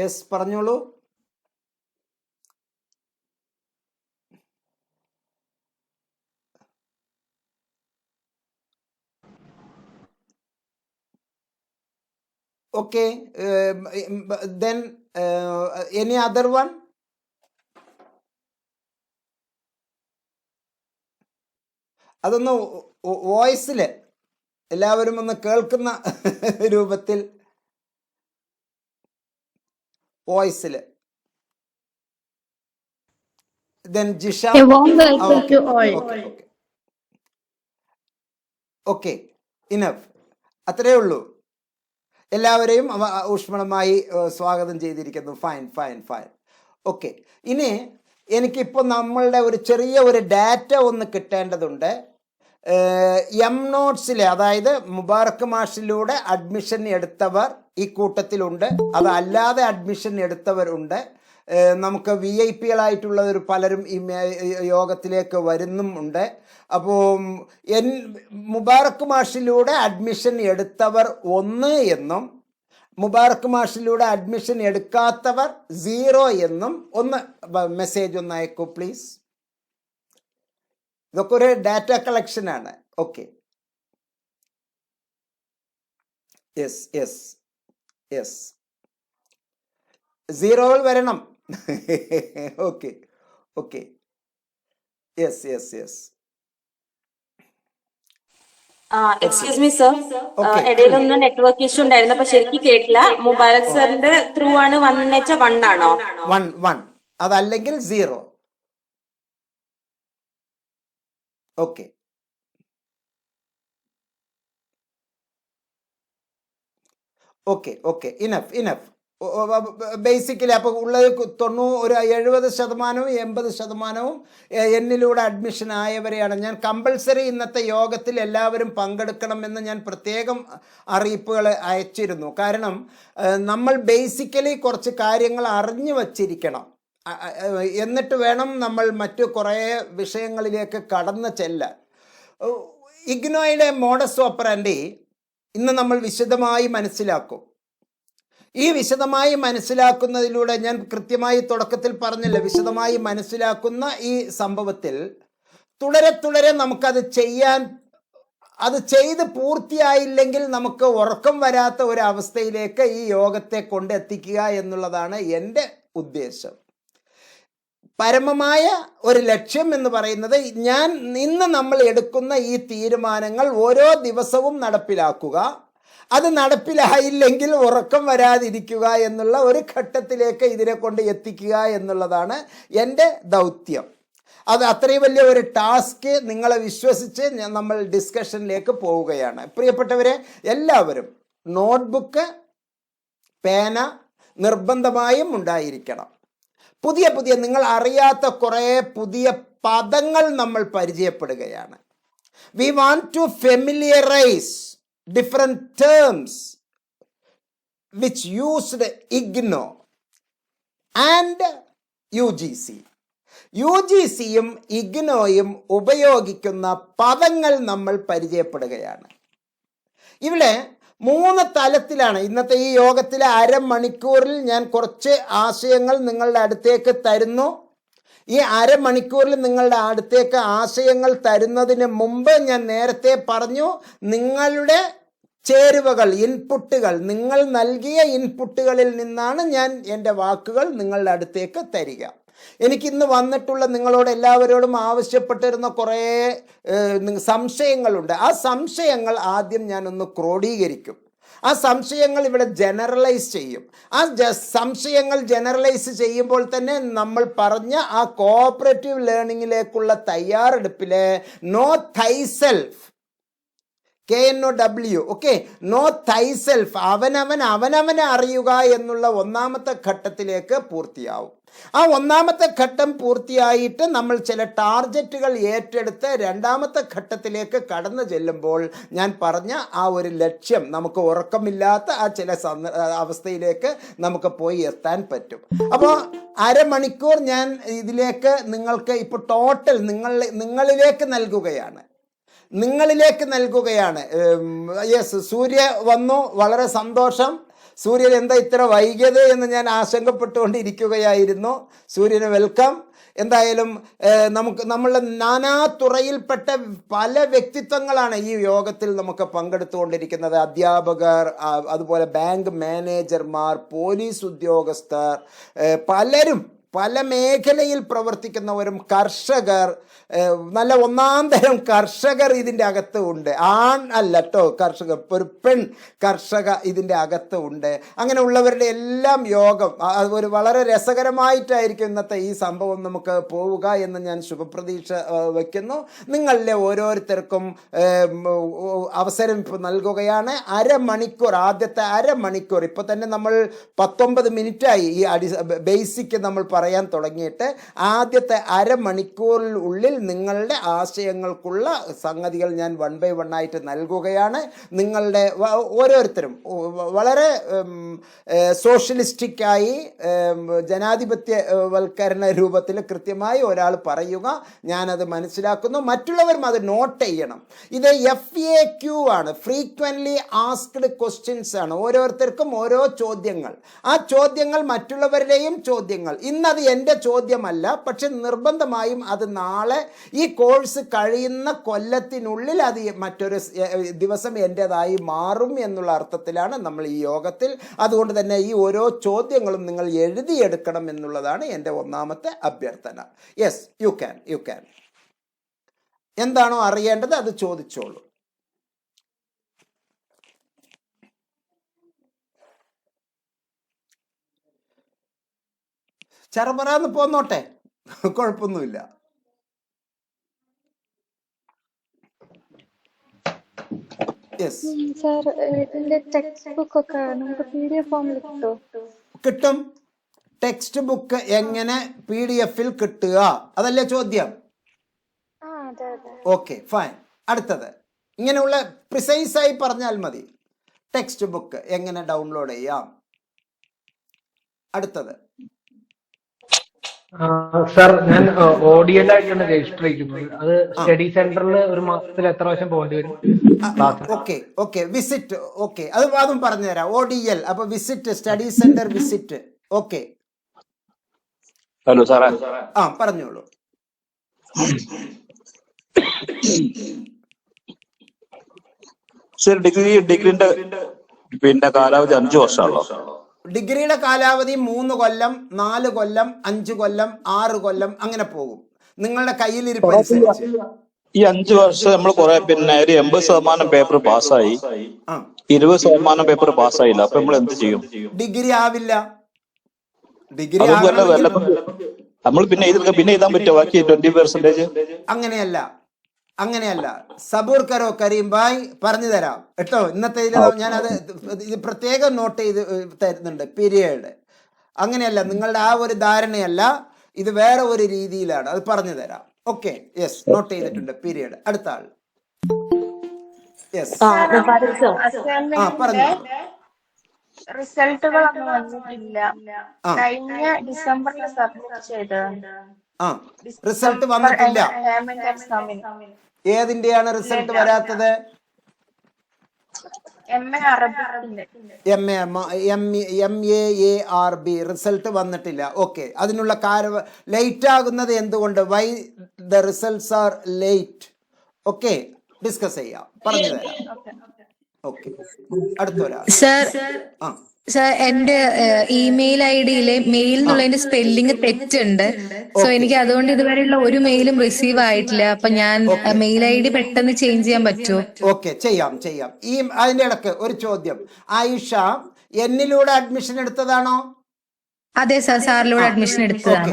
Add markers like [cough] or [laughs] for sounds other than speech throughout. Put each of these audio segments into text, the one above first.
Yes പറഞ്ഞോളൂ okay then any other one അതൊന്ന് വോയിസിൽ എല്ലാവരും ഒന്ന് കേൾക്കുന്ന [laughs] രൂപത്തിൽ വോയിസിൽ ഓക്കെ ഇനഫ് അത്രേ ഉള്ളൂ എല്ലാവരെയും ഊഷ്മളമായി സ്വാഗതം ചെയ്തിരിക്കുന്നു ഫൈൻ ഫൈൻ ഫൈൻ ഓക്കെ ഇനി എനിക്കിപ്പോൾ നമ്മളുടെ ഒരു ചെറിയ ഒരു ഡാറ്റ ഒന്ന് കിട്ടേണ്ടതുണ്ട് എം നോട്ട്സിലെ അതായത് മുബാറക്ക് മാഷിലൂടെ അഡ്മിഷൻ എടുത്തവർ ഈ കൂട്ടത്തിലുണ്ട് അതല്ലാതെ അഡ്മിഷൻ എടുത്തവരുണ്ട് നമുക്ക് വി ഐ പികളായിട്ടുള്ളവർ പലരും ഈ യോഗത്തിലേക്ക് വരുന്നുമുണ്ട് അപ്പോൾ എൻ മുബാറക്ക് മാഷിലൂടെ അഡ്മിഷൻ എടുത്തവർ ഒന്ന് എന്നും മുബാറക്ക് മാഷിലൂടെ അഡ്മിഷൻ എടുക്കാത്തവർ സീറോ എന്നും ഒന്ന് മെസ്സേജ് ഒന്ന് അയക്കൂ പ്ലീസ് ഇതൊക്കെ ഒരു ഡാറ്റ കളക്ഷനാണ് ഓക്കെ യെസ് യെസ് യെസ് സീറോകൾ വരണം okay okay yes yes yes excuse me sir ഇടയിലൊന്ന് network issue ഉണ്ടായിരുന്നു അപ്പൊ ശരിക്കും കേട്ടില്ല മുബാരക് സാറിന്റെ ത്രൂ ആണ് വന്നെച്ച എന്നുവെച്ചാൽ വൺ ആണോ വൺ വൺ അതല്ലെങ്കിൽ zero okay okay okay enough enough basically അപ്പോൾ ഉള്ളത് തൊണ്ണൂ ഒരു എഴുപത് ശതമാനവും എൺപത് ശതമാനവും എന്നിലൂടെ അഡ്മിഷൻ ആയവരെയാണ് ഞാൻ കമ്പൾസറി ഇന്നത്തെ യോഗത്തിൽ എല്ലാവരും പങ്കെടുക്കണമെന്ന് ഞാൻ പ്രത്യേകം അറിയിപ്പുകൾ അയച്ചിരുന്നു കാരണം നമ്മൾ ബേസിക്കലി കുറച്ച് കാര്യങ്ങൾ അറിഞ്ഞു വച്ചിരിക്കണം എന്നിട്ട് വേണം നമ്മൾ മറ്റു കുറേ വിഷയങ്ങളിലേക്ക് കടന്ന് ചെല്ലാൻ ഇഗ്നോയിലെ മോഡസ് ഓപ്പറാൻഡി ഇന്ന് നമ്മൾ വിശദമായി മനസ്സിലാക്കും ഈ വിശദമായി മനസ്സിലാക്കുന്നതിലൂടെ ഞാൻ കൃത്യമായി തുടക്കത്തിൽ പറഞ്ഞില്ല വിശദമായി മനസ്സിലാക്കുന്ന ഈ സംഭവത്തിൽ തുടരെ തുടരെ നമുക്കത് ചെയ്യാൻ അത് ചെയ്ത് പൂർത്തിയായില്ലെങ്കിൽ നമുക്ക് ഉറക്കം വരാത്ത ഒരു അവസ്ഥയിലേക്ക് ഈ യോഗത്തെ കൊണ്ടെത്തിക്കുക എന്നുള്ളതാണ് എൻ്റെ ഉദ്ദേശം പരമമായ ഒരു ലക്ഷ്യം എന്ന് പറയുന്നത് ഞാൻ ഇന്ന് നമ്മൾ എടുക്കുന്ന ഈ തീരുമാനങ്ങൾ ഓരോ ദിവസവും നടപ്പിലാക്കുക അത് നടപ്പിലായില്ലെങ്കിൽ ഉറക്കം വരാതിരിക്കുക എന്നുള്ള ഒരു ഘട്ടത്തിലേക്ക് ഇതിനെ കൊണ്ട് എത്തിക്കുക എന്നുള്ളതാണ് എൻ്റെ ദൗത്യം അത് അത്രയും വലിയ ഒരു ടാസ്ക് നിങ്ങളെ വിശ്വസിച്ച് നമ്മൾ ഡിസ്കഷനിലേക്ക് പോവുകയാണ് പ്രിയപ്പെട്ടവരെ എല്ലാവരും നോട്ട്ബുക്ക് പേന നിർബന്ധമായും ഉണ്ടായിരിക്കണം പുതിയ പുതിയ നിങ്ങൾ അറിയാത്ത കുറേ പുതിയ പദങ്ങൾ നമ്മൾ പരിചയപ്പെടുകയാണ് we want to familiarise different terms which used IGNOU and U G C U G സിയും ഇഗ്നോയും ഉപയോഗിക്കുന്ന പദങ്ങൾ നമ്മൾ പരിചയപ്പെടുകയാണ് ഇവിടെ മൂന്ന് തലത്തിലാണ് ഇന്നത്തെ ഈ യോഗത്തിലെ അരമണിക്കൂറിൽ ഞാൻ കുറച്ച് ആശയങ്ങൾ നിങ്ങളുടെ അടുത്തേക്ക് തരുന്നു ഈ അരമണിക്കൂറിൽ നിങ്ങളുടെ അടുത്തേക്ക് ആശയങ്ങൾ തരുന്നതിന് മുമ്പ് ഞാൻ നേരത്തെ പറഞ്ഞു നിങ്ങളുടെ ചേരുവകൾ ഇൻപുട്ടുകൾ നിങ്ങൾ നൽകിയ ഇൻപുട്ടുകളിൽ നിന്നാണ് ഞാൻ എൻ്റെ വാക്കുകൾ നിങ്ങളുടെ അടുത്തേക്ക് തരിക എനിക്കിന്ന് വന്നിട്ടുള്ള നിങ്ങളോട് എല്ലാവരോടും ആവശ്യപ്പെട്ടിരുന്ന കുറേ സംശയങ്ങളുണ്ട് ആ സംശയങ്ങൾ ആദ്യം ഞാനൊന്ന് ക്രോഡീകരിക്കും ആ സംശയങ്ങൾ ഇവിടെ ജനറലൈസ് ചെയ്യും ആ സംശയങ്ങൾ ജനറലൈസ് ചെയ്യുമ്പോൾ തന്നെ നമ്മൾ പറഞ്ഞ ആ കോഓപ്പറേറ്റീവ് ലേണിങ്ങിലേക്കുള്ള തയ്യാറെടുപ്പിലെ know thyself K N O W okay know thyself അവനവൻ അവനവനെ അറിയുക എന്നുള്ള ഒന്നാമത്തെ ഘട്ടത്തിലേക്ക് പൂർത്തിയാവും ആ ഒന്നാമത്തെ ഘട്ടം പൂർത്തിയായിട്ട് നമ്മൾ ചില ടാർജറ്റുകൾ ഏറ്റെടുത്ത് രണ്ടാമത്തെ ഘട്ടത്തിലേക്ക് കടന്നു ചെല്ലുമ്പോൾ ഞാൻ പറഞ്ഞ ആ ഒരു ലക്ഷ്യം നമുക്ക് ഉറക്കമില്ലാത്ത ആ ചില അവസ്ഥയിലേക്ക് നമുക്ക് പോയി എത്താൻ പറ്റും അപ്പോൾ അരമണിക്കൂർ ഞാൻ ഇതിലേക്ക് നിങ്ങൾക്ക് ഇപ്പോൾ ടോട്ടൽ നിങ്ങൾ നിങ്ങളിലേക്ക് നൽകുകയാണ് നിങ്ങളിലേക്ക് നൽകുകയാണ് യെസ് സൂര്യ വന്നു വളരെ സന്തോഷം സൂര്യൻ എന്താ ഇത്ര വൈകിയത് എന്ന് ഞാൻ ആശങ്കപ്പെട്ടുകൊണ്ടിരിക്കുകയായിരുന്നു സൂര്യന് വെൽക്കം എന്തായാലും നമുക്ക് നമ്മളുടെ നാനാ തുറയിൽപ്പെട്ട പല വ്യക്തിത്വങ്ങളാണ് ഈ യോഗത്തിൽ നമുക്ക് പങ്കെടുത്തുകൊണ്ടിരിക്കുന്നത് അധ്യാപകർ അതുപോലെ ബാങ്ക് മാനേജർമാർ പോലീസ് ഉദ്യോഗസ്ഥർ പലരും പല മേഖലയിൽ പ്രവർത്തിക്കുന്നവരും കർഷകർ നല്ല ഒന്നാം തരം കർഷകർ ഇതിൻ്റെ അകത്ത് ഉണ്ട് ആൺ അല്ല കേട്ടോ കർഷകർ ഒരു പെൺ കർഷക ഇതിൻ്റെ അകത്ത് ഉണ്ട് അങ്ങനെയുള്ളവരുടെ എല്ലാം യോഗം ഒരു വളരെ രസകരമായിട്ടായിരിക്കും ഇന്നത്തെ ഈ സംഭവം നമുക്ക് പോവുക എന്ന് ഞാൻ ശുഭപ്രതീക്ഷ വയ്ക്കുന്നു നിങ്ങളിലെ ഓരോരുത്തർക്കും അവസരം ഇപ്പോൾ നൽകുകയാണ് അരമണിക്കൂർ ആദ്യത്തെ അരമണിക്കൂർ ഇപ്പോൾ തന്നെ നമ്മൾ പത്തൊമ്പത് മിനിറ്റായി ഈ അടി ബേസിക് നമ്മൾ പറ പറയാൻ തുടങ്ങിയിട്ട് ആദ്യത്തെ അരമണിക്കൂറിനുള്ളിൽ നിങ്ങളുടെ ആശയങ്ങൾക്കുള്ള സംഗതികൾ ഞാൻ വൺ ബൈ വൺ ആയിട്ട് നൽകുകയാണ് നിങ്ങളുടെ ഓരോരുത്തരും വളരെ സോഷ്യലിസ്റ്റിക്കായി ജനാധിപത്യവൽക്കരണ രൂപത്തിൽ കൃത്യമായി ഒരാൾ പറയുക ഞാനത് മനസ്സിലാക്കുന്നു മറ്റുള്ളവരും അത് നോട്ട് ചെയ്യണം ഇത് എഫ് എ ക്യു ആണ് ഫ്രീക്വൻലി ആസ്ക്ഡ് ക്വസ്റ്റ്യൻസ് ആണ് ഓരോരുത്തർക്കും ഓരോ ചോദ്യങ്ങൾ ആ ചോദ്യങ്ങൾ മറ്റുള്ളവരുടെയും ചോദ്യങ്ങൾ ഇന്ന് ഇന്നത് എൻ്റെ ചോദ്യമല്ല പക്ഷെ നിർബന്ധമായും അത് നാളെ ഈ കോഴ്സ് കഴിയുന്ന കൊല്ലത്തിനുള്ളിൽ അത് മറ്റൊരു ദിവസം എൻ്റേതായി മാറും എന്നുള്ള അർത്ഥത്തിലാണ് നമ്മൾ ഈ യോഗത്തിൽ അതുകൊണ്ട് തന്നെ ഈ ഓരോ ചോദ്യങ്ങളും നിങ്ങൾ എഴുതിയെടുക്കണം എന്നുള്ളതാണ് എൻ്റെ ഒന്നാമത്തെ അഭ്യർത്ഥന yes you can you can എന്താണോ അറിയേണ്ടത് അത് ചോദിച്ചോളൂ ചരമറാന്ന് പോന്നോട്ടെ കുഴപ്പമൊന്നുമില്ല കിട്ടും ടെക്സ്റ്റ് ബുക്ക് എങ്ങനെ പി ഡി എഫിൽ കിട്ടുക അതല്ലേ ചോദ്യം ഓക്കെ ഫൈൻ അടുത്തത് ഇങ്ങനെയുള്ള പ്രിസൈസ് ആയി പറഞ്ഞാൽ മതി ടെക്സ്റ്റ് ബുക്ക് എങ്ങനെ ഡൗൺലോഡ് ചെയ്യാം അടുത്തത് സാർ ഞാൻ ഓഡിയൻ ആയിട്ടാണ് രജിസ്റ്റർ ചെയ്യുന്നത് അത് സ്റ്റഡി സെന്ററിൽ ഒരു മാസത്തിൽ എത്ര പ്രാവശ്യം പോകേണ്ടി വരും ഓക്കെ ഓക്കെ വിസിറ്റ് ഓക്കെ അത് അതും പറഞ്ഞുതരാം ഒ ഡി അപ്പൊ visit study centre visit okay hello സാറേ ആ പറഞ്ഞോളൂ ഡിഗ്രി ഡിഗ്രിന്റെ പിന്നെ കാലാവധി അഞ്ചു വർഷമാണല്ലോ ഡിഗ്രിയുടെ കാലാവധി മൂന്ന് കൊല്ലം നാല് കൊല്ലം അഞ്ചു കൊല്ലം ആറ് കൊല്ലം അങ്ങനെ പോകും നിങ്ങളുടെ കയ്യിൽ ഈ അഞ്ചു വർഷം നമ്മൾ കുറെ പിന്നെ ഒരു എൺപത് ശതമാനം പേപ്പർ പാസ്സായി ഇരുപത് ശതമാനം പേപ്പർ പാസ്സായില്ല അപ്പൊ നമ്മൾ എന്ത് ചെയ്യും ഡിഗ്രി ആവില്ല ഡിഗ്രി നമ്മൾ പിന്നെ പിന്നെ പറ്റുമോ ബാക്കി അങ്ങനെയല്ല അങ്ങനെയല്ല സബൂർ കരോ കരീം ബായ് പറഞ്ഞു തരാം കേട്ടോ ഇന്നത്തെ ഞാൻ അത് ഇത് പ്രത്യേകം നോട്ട് ചെയ്ത് തരുന്നുണ്ട് പീരിയഡ് അങ്ങനെയല്ല നിങ്ങളുടെ ആ ഒരു ധാരണയല്ല ഇത് വേറെ ഒരു രീതിയിലാണ് അത് പറഞ്ഞു തരാം ഓക്കെ യെസ് നോട്ട് ചെയ്തിട്ടുണ്ട് പീരിയഡ് അടുത്ത ആൾ യെസ് ആ പറഞ്ഞു റിസൾട്ടുകളൊന്നും വന്നിട്ടില്ല റിസൾട്ട് വന്നിട്ടില്ല ഏതിന്റെയാണ് റിസൾട്ട് വരാത്തത് M A A R B result വന്നിട്ടില്ല ഓക്കെ അതിനുള്ള കാര ലേറ്റ് ആകുന്നത് എന്തുകൊണ്ട് why the results are late okay discuss ചെയ്യാം പറഞ്ഞു തരാം ഓക്കെ അടുത്തൊരാ ഒരാൾ ആ സർ എന്റെ ഇമെയിൽ ഐ ഡിയിലെ മെയിൽ എന്നുള്ളതിന്റെ സ്പെല്ലിംഗ് തെറ്റുണ്ട് സോ എനിക്ക് അതുകൊണ്ട് ഇതുവരെയുള്ള ഒരു മെയിലും റിസീവ് ആയിട്ടില്ല അപ്പൊ ഞാൻ മെയിൽ ഐ ഡി പെട്ടെന്ന് ചേഞ്ച് ചെയ്യാൻ പറ്റുമോ ഓക്കെ ചെയ്യാം ചെയ്യാം ഈ അതിന്റെ ഇടക്ക് ഒരു ചോദ്യം ആയിഷ എന്നിലൂടെ അഡ്മിഷൻ എടുത്തതാണോ അതെ സാർ സാറിലൂടെ അഡ്മിഷൻ എടുത്തതാണ്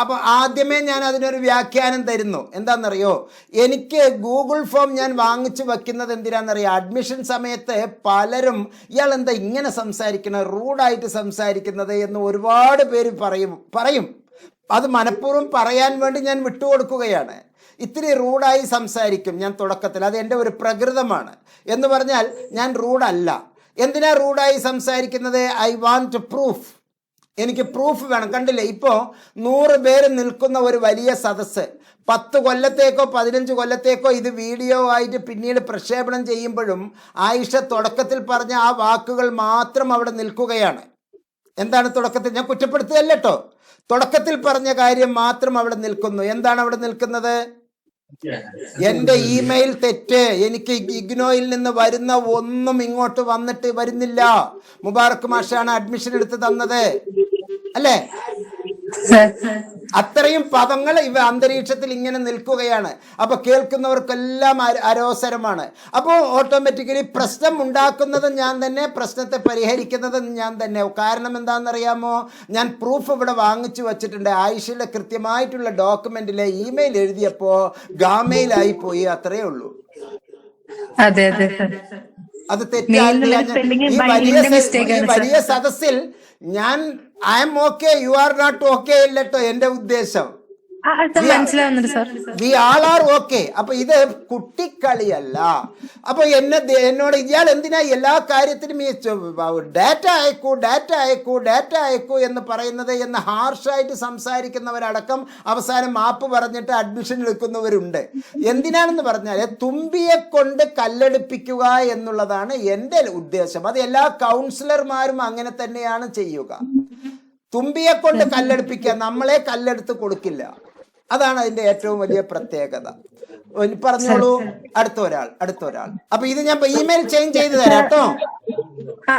അപ്പൊ ആദ്യമേ ഞാൻ അതിനൊരു വ്യാഖ്യാനം തരുന്നു എന്താണെന്നറിയോ എനിക്ക് ഗൂഗിൾ ഫോം ഞാൻ വാങ്ങിച്ചു വെക്കുന്നത് എന്തിനാണെന്നറിയോ അഡ്മിഷൻ സമയത്ത് പലരും ഇയാൾ എന്താ ഇങ്ങനെ സംസാരിക്കുന്നത് റൂഡായിട്ട് സംസാരിക്കുന്നത് എന്ന് ഒരുപാട് പേര് പറയും പറയും അത് മനഃപൂർവ്വം പറയാൻ വേണ്ടി ഞാൻ വിട്ടുകൊടുക്കുകയാണ് ഇത്തിരി റൂഡായി സംസാരിക്കും ഞാൻ തുടക്കത്തിൽ അത് എൻ്റെ ഒരു പ്രകൃതമാണ് എന്ന് പറഞ്ഞാൽ ഞാൻ റൂഡല്ല എന്തിനാ റൂഡായി സംസാരിക്കുന്നത് ഐ വാണ്ട് പ്രൂഫ് എനിക്ക് പ്രൂഫ് വേണം കണ്ടില്ലേ ഇപ്പോൾ നൂറ് പേര് നിൽക്കുന്ന ഒരു വലിയ സദസ്സ് പത്ത് കൊല്ലത്തേക്കോ പതിനഞ്ച് കൊല്ലത്തേക്കോ ഇത് വീഡിയോ ആയിട്ട് പിന്നീട് പ്രക്ഷേപണം ചെയ്യുമ്പോഴും ആയിഷ തുടക്കത്തിൽ പറഞ്ഞ ആ വാക്കുകൾ മാത്രം അവിടെ നിൽക്കുകയാണ് എന്താണ് തുടക്കത്തിൽ ഞാൻ കുറ്റപ്പെടുത്തുകയല്ലോ തുടക്കത്തിൽ പറഞ്ഞ കാര്യം മാത്രം അവിടെ നിൽക്കുന്നു എന്താണ് അവിടെ നിൽക്കുന്നത് എന്റെ ഇമെയിൽ തെറ്റ് എനിക്ക് ഇഗ്നോയിൽ നിന്ന് വരുന്ന ഒന്നും ഇങ്ങോട്ട് വന്നിട്ട് വരുന്നില്ല മുബാറക് മാഷാണ് അഡ്മിഷൻ എടുത്ത് തന്നത് അല്ലേ [laughs] അത്രയും പദങ്ങൾ ഇവ അന്തരീക്ഷത്തിൽ ഇങ്ങനെ നിൽക്കുകയാണ് അപ്പോൾ കേൾക്കുന്നവർക്കെല്ലാം അരോസരമാണ് അപ്പോൾ ഓട്ടോമാറ്റിക്കലി പ്രശ്നം ഉണ്ടാക്കുന്നത് ഞാൻ തന്നെ പ്രശ്നത്തെ പരിഹരിക്കുന്നത് ഞാൻ തന്നെ കാരണം എന്താണെന്നറിയാമോ ഞാൻ പ്രൂഫ് ഇവിടെ വാങ്ങിച്ചു വച്ചിട്ടുണ്ട് ആയിഷയിലെ കൃത്യമായിട്ടുള്ള ഡോക്യുമെന്റിലെ ഇമെയിൽ എഴുതിയപ്പോൾ ഗാമയിലായി പോയി അത്രയേ ഉള്ളൂ അതെ അതെ അത് തെറ്റാണ് വലിയ സദസ്സിൽ ഞാൻ I'm okay you are not okay ഇല്ലട്ടോ എന്റെ ഉദ്ദേശം വി ആൾ ആർ ഓക്കെ അപ്പൊ ഇത് കുട്ടിക്കളിയല്ല അപ്പൊ എന്നെ എന്നോട് ഇയാൾ എന്തിനാ എല്ലാ കാര്യത്തിനും ഈ ഡാറ്റ അയക്കൂ ഡാറ്റ അയക്കൂ ഡാറ്റ അയക്കൂ എന്ന് പറയുന്നത് എന്ന് ഹാർഷായിട്ട് സംസാരിക്കുന്നവരടക്കം അവസാനം മാപ്പ് പറഞ്ഞിട്ട് അഡ്മിഷൻ എടുക്കുന്നവരുണ്ട് എന്തിനാണെന്ന് പറഞ്ഞാൽ തുമ്പിയെ കൊണ്ട് കല്ലെടുപ്പിക്കുക എന്നുള്ളതാണ് എൻ്റെ ഉദ്ദേശം അത് എല്ലാ കൗൺസിലർമാരും അങ്ങനെ തന്നെയാണ് ചെയ്യുക തുമ്പിയെ കൊണ്ട് കല്ലെടുപ്പിക്കുക നമ്മളെ കല്ലെടുത്ത് കൊടുക്കില്ല അതാണ് അതിന്റെ ഏറ്റവും വലിയ പ്രത്യേകത പറഞ്ഞോളൂ അടുത്ത ഒരാൾ അടുത്ത ഒരാൾ അപ്പൊ ഇത് ഞാൻ ഇമെയിൽ ചേഞ്ച് ചെയ്ത് തരാം കേട്ടോ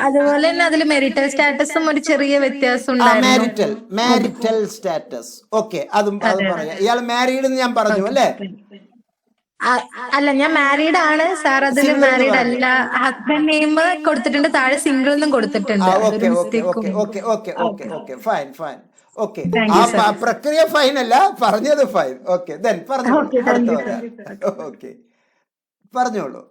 അതുപോലെ തന്നെ അതിൽ മെരിറ്റൽ സ്റ്റാറ്റസും ഒരു ചെറിയ വ്യത്യാസം മാരിറ്റൽ മാരിറ്റൽ സ്റ്റാറ്റസ് ഓക്കെ അതും അതും പറയാം ഇയാൾ മാരീഡ് എന്ന് ഞാൻ പറഞ്ഞു അല്ലേ അല്ല ഞാൻ മാരീഡ് ആണ് സാർ അതിൽ മാരീഡ് അല്ല ഹസ്ബൻഡ് നെയിം കൊടുത്തിട്ടുണ്ട് താഴെ സിംഗിൾ എന്നും കൊടുത്തിട്ടുണ്ട് ഫൈൻ ഫൈൻ ഓക്കെ ആ പ്രക്രിയ ഫൈൻ അല്ല പറഞ്ഞത് ഫൈൻ ഓക്കെ ദെൻ പറഞ്ഞോളൂ ഓക്കെ പറഞ്ഞോളൂ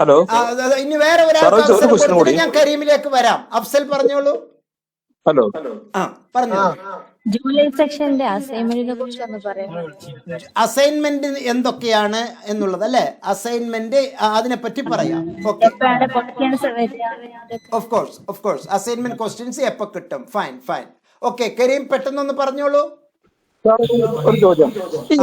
ഹലോ ഇനി ഞാൻ കരീമിലേക്ക് വരാം അഫ്സൽ പറഞ്ഞോളൂ ഹലോ ആ പറഞ്ഞോളൂ ജൂലൈ സെക്ഷന്റെ അസൈൻമെന്റിനെ കുറിച്ച് ഒന്ന് പറയാം അസൈൻമെന്റ് എന്തൊക്കെയാണ് എന്നുള്ളത് അല്ലെ അസൈൻമെന്റ് അതിനെ പറ്റി പറയാം of course of course assignment questions എപ്പോ കിട്ടും ഫൈൻ ഫൈൻ ഓക്കെ കരീം പെട്ടെന്നൊന്ന് പറഞ്ഞോളൂ ഒരു ചോദ്യം ഈ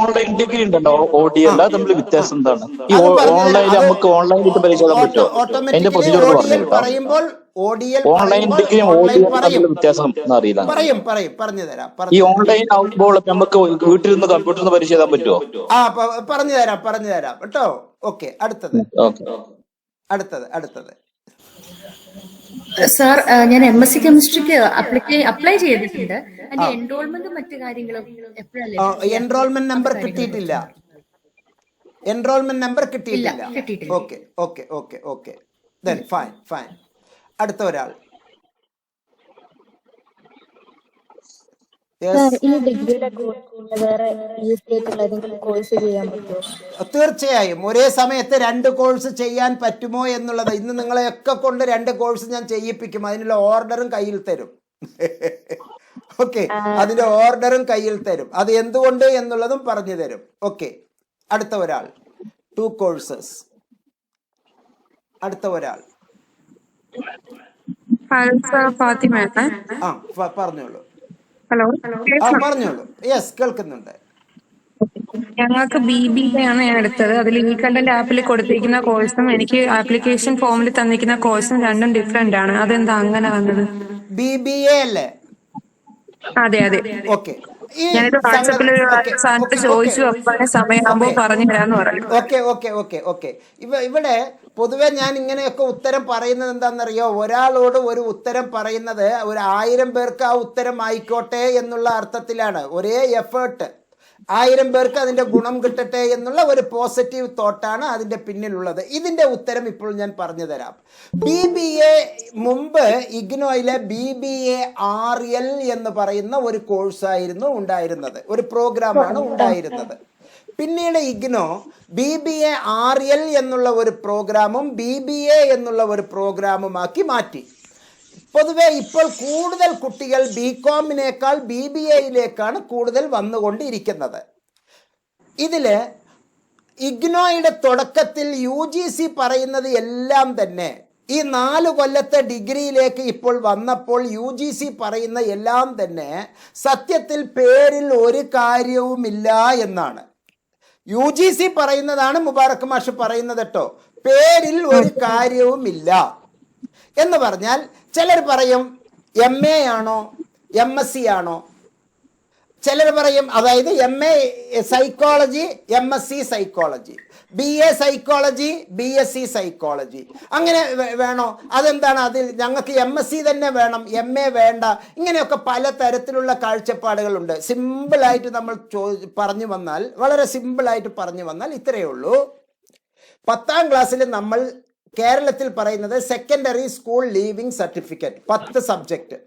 ഓൺലൈൻ ഡിഗ്രി ഉണ്ടല്ലോ ഓഡി അല്ല തമ്മിൽ വ്യത്യാസം എന്താണ് ഈ ഓൺലൈനിൽ നമുക്ക് ഓൺലൈനായിട്ട് പരീക്ഷ എഴുതാൻ പറ്റുമോ എന്റെ പ്രൊസീജിയർ പറയുമ്പോൾ ഓൺലൈൻ ഡിഗ്രിയും വ്യത്യാസം അറിയില്ല പറയും പറയും പറഞ്ഞു തരാം ഈ ഓൺലൈൻ ആകുമ്പോൾ നമുക്ക് വീട്ടിൽ നിന്ന് കമ്പ്യൂട്ടറിൽ നിന്ന് പരീക്ഷ പറ്റുമോ ആ പറഞ്ഞു തരാം പറഞ്ഞു തരാം കേട്ടോ ഓക്കെ അടുത്തത് അടുത്തത് അടുത്തത് സാർ ഞാൻ എം എസ് സി കെമിസ്ട്രിക്ക് അപ്ലൈ ചെയ്തിട്ടുണ്ട് അതിന്റെ എൻറോൾമെന്റും മറ്റു കാര്യങ്ങളും എപ്പോഴല്ലേ എൻറോൾമെന്റ് നമ്പർ കിട്ടിയിട്ടില്ല എൻറോൾമെന്റ് നമ്പർ കിട്ടിയിട്ടില്ല okay okay okay okay then fine fine അടുത്ത ഒരാൾ തീർച്ചയായും ഒരേ സമയത്ത് രണ്ട് കോഴ്സ് ചെയ്യാൻ പറ്റുമോ എന്നുള്ളത് ഇന്ന് നിങ്ങളെയൊക്കെ കൊണ്ട് രണ്ട് കോഴ്സ് ഞാൻ ചെയ്യിപ്പിക്കും അതിനുള്ള ഓർഡറും കയ്യിൽ തരും ഓക്കെ [laughs] അതിന്റെ ഓർഡറും കയ്യിൽ തരും അത് എന്തുകൊണ്ട് എന്നുള്ളതും പറഞ്ഞു തരും ഓക്കെ അടുത്ത ഒരാൾ ടു കോഴ്സസ് അടുത്ത ഒരാൾ ആ പറഞ്ഞോളൂ ഹലോ ആ പറഞ്ഞോളൂ യെസ് കേൾക്കുന്നുണ്ട് ഞങ്ങൾക്ക് ബി ബി ആണ് ഞാൻ എടുത്തത് അതിൽ ഈ കണ്ടന്റ് ആപ്പിൽ കൊടുത്തിരിക്കുന്ന കോഴ്സും എനിക്ക് ആപ്ലിക്കേഷൻ ഫോമിൽ തന്നിരിക്കുന്ന കോഴ്സും രണ്ടും ഡിഫറെന്റ് ആണ് അതെന്താ അങ്ങനെ വന്നത് ബി ബി എ അല്ലേ അതെ അതെ ഓക്കെ പറഞ്ഞു ഓക്കെ ഓക്കെ ഓക്കെ ഓക്കെ ഇവ ഇവിടെ പൊതുവെ ഞാൻ ഇങ്ങനെയൊക്കെ ഉത്തരം പറയുന്നത് എന്താണെന്നറിയോ ഒരാളോട് ഒരു ഉത്തരം പറയുന്നത് ഒരു ആയിരം പേർക്ക് ആ ഉത്തരം ആയിക്കോട്ടെ എന്നുള്ള അർത്ഥത്തിലാണ് ഒരേ എഫേർട്ട് ആയിരം പേർക്ക് അതിൻ്റെ ഗുണം കിട്ടട്ടെ എന്നുള്ള ഒരു പോസിറ്റീവ് തോട്ടാണ് അതിൻ്റെ പിന്നിലുള്ളത് ഇതിൻ്റെ ഉത്തരം ഇപ്പോൾ ഞാൻ പറഞ്ഞു തരാം ബി ബി എ മുമ്പ് ഇഗ്നോയിലെ B B A R L എന്ന് പറയുന്ന ഒരു കോഴ്സായിരുന്നു ഉണ്ടായിരുന്നത് ഒരു പ്രോഗ്രാമാണ് ഉണ്ടായിരുന്നത് പിന്നീട് IGNOU B B A R L എന്നുള്ള ഒരു പ്രോഗ്രാമും ബി ബി എ എന്നുള്ള ഒരു പ്രോഗ്രാമുമാക്കി മാറ്റി പൊതുവെ ഇപ്പോൾ കൂടുതൽ കുട്ടികൾ ബി കോമിനേക്കാൾ ബി ബി എയിലേക്കാണ് കൂടുതൽ വന്നുകൊണ്ടിരിക്കുന്നത് ഇതിൽ ഇഗ്നോയുടെ തുടക്കത്തിൽ യു ജി സി പറയുന്നത് എല്ലാം തന്നെ ഈ നാല് കൊല്ലത്തെ ഡിഗ്രിയിലേക്ക് ഇപ്പോൾ വന്നപ്പോൾ യു ജി സി പറയുന്ന എല്ലാം തന്നെ സത്യത്തിൽ പേരിൽ ഒരു കാര്യവുമില്ല എന്നാണ് യു ജി സി പറയുന്നതാണ് മുബാറക് മാഷ് പറയുന്നത് കേട്ടോ പേരിൽ ഒരു കാര്യവുമില്ല എന്ന് പറഞ്ഞാൽ ചിലർ പറയും എം എ ആണോ എം എസ് സി ആണോ ചിലർ പറയും അതായത് M A psychology M S C psychology B A psychology B S C psychology അങ്ങനെ വേണോ അതെന്താണ് അതിൽ ഞങ്ങൾക്ക് എം എസ് സി തന്നെ വേണം എം എ വേണ്ട ഇങ്ങനെയൊക്കെ പല തരത്തിലുള്ള കാഴ്ചപ്പാടുകളുണ്ട് സിമ്പിളായിട്ട് നമ്മൾ ചോ പറഞ്ഞു വന്നാൽ വളരെ സിമ്പിളായിട്ട് പറഞ്ഞു വന്നാൽ ഇത്രയേ ഉള്ളൂ പത്താം ക്ലാസ്സിൽ നമ്മൾ കേരളത്തിൽ പറയുന്നത് സെക്കൻഡറി സ്കൂൾ ലീവിംഗ് സർട്ടിഫിക്കറ്റ് പത്ത് സബ്ജക്റ്റ്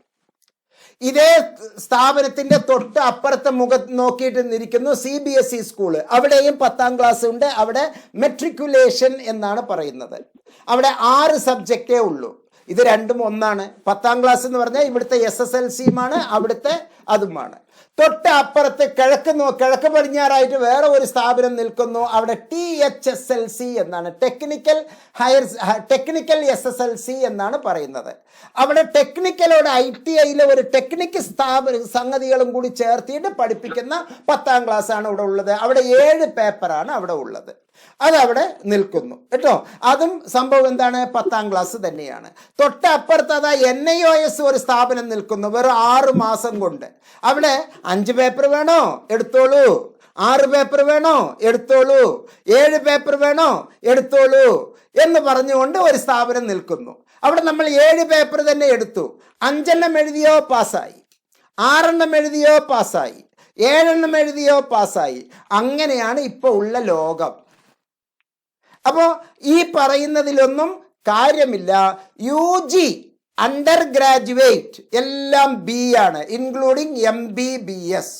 ഇതേ സ്ഥാപനത്തിന്റെ തൊട്ട് അപ്പുറത്തെ മുഖത്ത് നോക്കിയിട്ട് ഇരിക്കുന്നു C B S E e school അവിടെയും പത്താം ക്ലാസ് ഉണ്ട് അവിടെ മെട്രിക്കുലേഷൻ എന്നാണ് പറയുന്നത് അവിടെ ആറ് സബ്ജക്റ്റേ ഉള്ളൂ ഇത് രണ്ടും ഒന്നാണ് പത്താം ക്ലാസ് എന്ന് പറഞ്ഞാൽ ഇവിടുത്തെ എസ് എസ് എൽ സിയുമാണ് അവിടുത്തെ അതുമാണ് തൊട്ട് അപ്പുറത്ത് കിഴക്ക് കിഴക്ക് പടിഞ്ഞാറായിട്ട് വേറെ ഒരു സ്ഥാപനം നിൽക്കുന്നു അവിടെ T H S L C എന്നാണ് technical higher technical S S L C എന്നാണ് പറയുന്നത് അവിടെ ടെക്നിക്കലോട് ഐ ടി ഐയിലെ ഒരു ടെക്നിക്ക് സ്ഥാപന സംഗതികളും കൂടി ചേർത്തിയിട്ട് പഠിപ്പിക്കുന്ന പത്താം ക്ലാസ് ആണ് ഇവിടെ ഉള്ളത് അവിടെ ഏഴ് പേപ്പറാണ് അവിടെ ഉള്ളത് അതവിടെ നിൽക്കുന്നു കേട്ടോ അതും സംഭവം എന്താണ് പത്താം ക്ലാസ് തന്നെയാണ് തൊട്ടപ്പുറത്ത് അതാ എൻ ഐ ഒ എസ് ഒരു സ്ഥാപനം നിൽക്കുന്നു വെറും ആറ് മാസം കൊണ്ട് അവിടെ അഞ്ച് പേപ്പർ വേണോ എടുത്തോളൂ ആറ് പേപ്പർ വേണോ എടുത്തോളൂ ഏഴ് പേപ്പർ വേണോ എടുത്തോളൂ എന്ന് പറഞ്ഞുകൊണ്ട് ഒരു സ്ഥാപനം നിൽക്കുന്നു അവിടെ നമ്മൾ ഏഴ് പേപ്പർ തന്നെ എടുത്തു അഞ്ചെണ്ണം എഴുതിയോ പാസ്സായി ആറെണ്ണം എഴുതിയോ പാസ്സായി ഏഴെണ്ണം എഴുതിയോ പാസ്സായി അങ്ങനെയാണ് ഇപ്പോൾ ഉള്ള ലോകം അപ്പോൾ ഈ പറയുന്നതിലൊന്നും കാര്യമില്ല യു ജി അണ്ടർ ഗ്രാജുവേറ്റ് എല്ലാം ബി ആണ് including M B B S